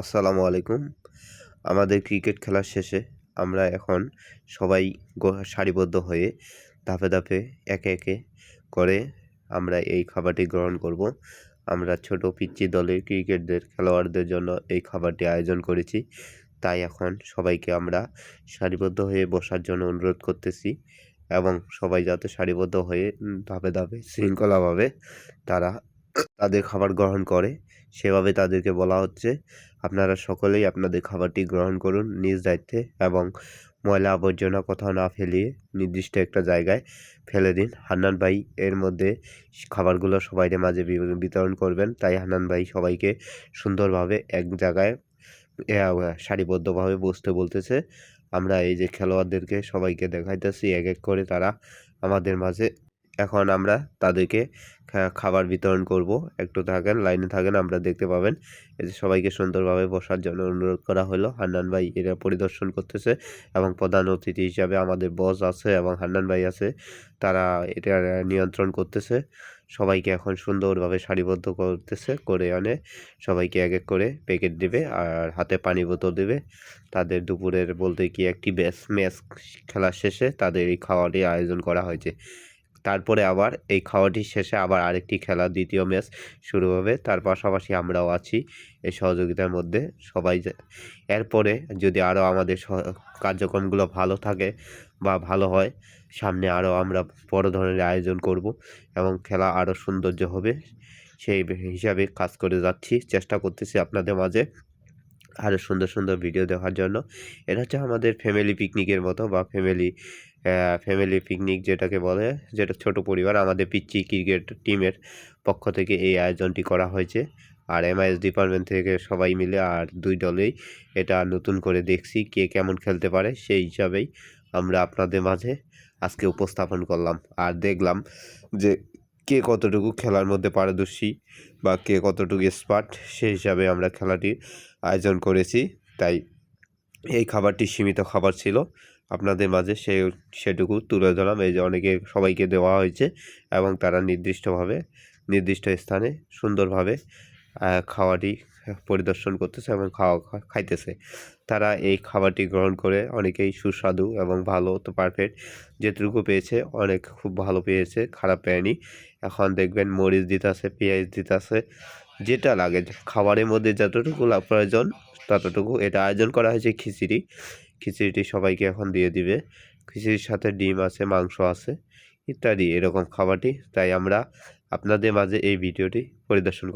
আসসালামু আলাইকুম। আমাদের ক্রিকেট খেলার শেষে আমরা এখন সবাই সারিবদ্ধ হয়ে ধাপে ধাপে একে একে করে আমরা এই খাবারটি গ্রহণ করব। আমরা ছোট পিচ্চি দলের ক্রিকেটদের, খেলোয়াড়দের জন্য এই খাবারটি আয়োজন করেছি। তাই এখন সবাইকে আমরা সারিবদ্ধ হয়ে বসার জন্য অনুরোধ করতেছি এবং সবাই যাতে সারিবদ্ধ হয়ে ধাপে ধাপে শৃঙ্খলাভাবে তারা তাদের খাবার গ্রহণ করে। সেভাবে তাদেরকে বলা হচ্ছে, আপনারা সকলেই আপনাদের খাবারটি গ্রহণ করুন নিজ দায়িত্বে এবং ময়লা আবর্জনা কোথাও না ফেলিয়ে নির্দিষ্ট একটা জায়গায় ফেলে দিন। হান্নান ভাই এর মধ্যে খাবারগুলো সবাইয়ের মাঝে বিতরণ করবেন। তাই হান্নান ভাই সবাইকে সুন্দরভাবে এক জায়গায় সারিবদ্ধভাবে বসতে বলতেছে। আমরা এই যে খেলোয়াড়দেরকে সবাইকে দেখাইতেছি, এক এক করে তারা আমাদের মাঝে এখন আমরা তাদেরকে খাবার বিতরণ করব। একটু থাকেন, লাইনে থাকেন, আমরা দেখতে পাবেন। যে সবাইকে সুন্দরভাবে বসার জন্য অনুরোধ করা হলো। হান্নান ভাই এরা পরিদর্শন করতেছে এবং প্রধান অতিথি হিসাবে আমাদের বস আছে এবং হান্নান ভাই আছে, তারা এটা নিয়ন্ত্রণ করতেছে। সবাইকে এখন সুন্দরভাবে সারিবদ্ধ করতেছে, করে আনে। সবাইকে এক এক করে প্যাকেট দেবে আর হাতে পানি বোতল দেবে। তাদের দুপুরের বলতে কি একটি ব্যাস, ম্যাচ খেলার শেষে তাদের এই খাওয়াটি আয়োজন করা হয়েছে। তারপরে আবার এই খাওয়াটি শেষে আবার আরেকটি খেলা, দ্বিতীয় ম্যাচ শুরু হবে। তার পাশাপাশি আমরাও আছি এই সহযোগিতার মধ্যে। সবাই এরপরে যদি আরও আমাদের কার্যক্রমগুলো ভালো থাকে বা ভালো হয়, সামনে আরও আমরা বড় ধরনের আয়োজন করব এবং খেলা আরও সৌন্দর্য হবে সেই হিসাবে কাজ করে যাচ্ছি। চেষ্টা করতেছি আপনাদের মাঝে আরও সুন্দর সুন্দর ভিডিও দেখার জন্য। এটা হচ্ছে আমাদের ফ্যামিলি পিকনিকের মতো বা ফ্যামিলি ফ্যামিলি পিকনিক যেটাকে বলে, যেটা ছোট পরিবার, আমাদের পিচ্চি ক্রিকেট টিমের পক্ষ থেকে এই আয়োজনটি করা হয়েছে। আর এমআইএস ডিপার্টমেন্ট থেকে সবাই মিলে আর দুই দলেই এটা নতুন করে দেখছি কে কেমন খেলতে পারে, সেই হিসাবেই আমরা আপনাদের মাঝে আজকে উপস্থাপন করলাম। আর দেখলাম যে কে কতটুকু খেলার মধ্যে পারদর্শী বা কে কতটুকু স্পার্ট সেই হিসাবে আমরা খেলাটির আয়োজন করেছি। তাই এই খাবারটি সীমিত খাবার ছিল। আপনাদের মাঝে সে, সেটুকু তুলে ধরলাম। এই যে অনেকে সবাইকে দেওয়া হয়েছে এবং তারা নির্দিষ্টভাবে, নির্দিষ্ট স্থানে সুন্দরভাবে খাওয়াটি পরিদর্শন করতেছে এবং খাওয়া খাইতেছে। তারা এই খাবারটি গ্রহণ করে অনেকেই সুস্বাদু এবং ভালো তো পারফেক্ট যেটুকু পেয়েছে, অনেক খুব ভালো পেয়েছে, খারাপ পেয়নি। এখন দেখবেন মরিচ দিতেছে, পেঁয়াজ দিতেছে যেটা লাগে, খাবারের মধ্যে যতটুকু প্রয়োজন, ততটুকু এটা আয়োজন করা হয়েছে খিচুড়ি। খিচুড়িটি সবাইকে এখন দিয়ে দিবে। খিচুড়ির সাথে ডিম আছে, মাংস আছে, ইত্যাদি, এরকম খাবারটি। তাই আমরা আপনাদের মাঝে এই ভিডিওটি পরিদর্শন